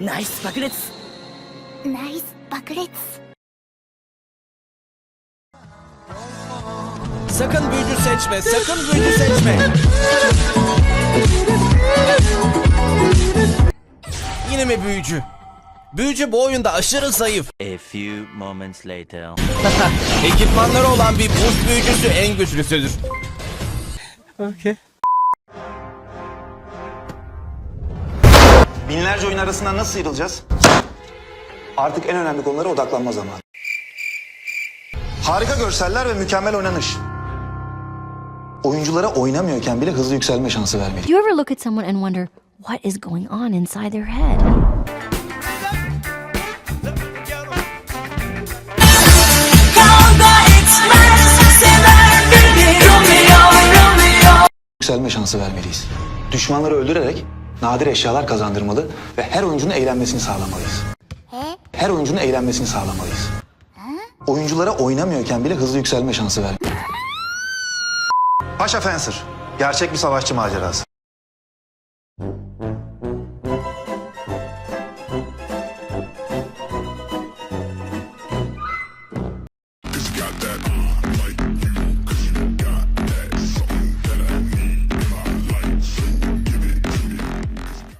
ナイス爆裂ナイス爆裂 Sakın büyücü seçme, sakın büyücü seçme. Yine mi büyücü? Büyücü bu oyunda aşırı zayıf. A few moments later. Ekipmanları olan bir buz büyücüsü en güçlüsüdür. Binlerce oyun arasından nasıl sıyrılacağız? Artık en önemli konulara odaklanma zamanı. Harika görseller ve mükemmel oynanış. Oyunculara oynamıyorken bile hızlı yükselme şansı vermeli. Do you ever look at someone and wonder what is going on inside their head? Yükselme şansı vermeliyiz. Düşmanları öldürerek nadir eşyalar kazandırmalı ve her oyuncunun eğlenmesini sağlamalıyız. Her oyuncunun eğlenmesini sağlamalıyız. Oyunculara oynamıyorken bile hızlı yükselme şansı ver. Paşa Fencer, gerçek bir savaşçı macerası.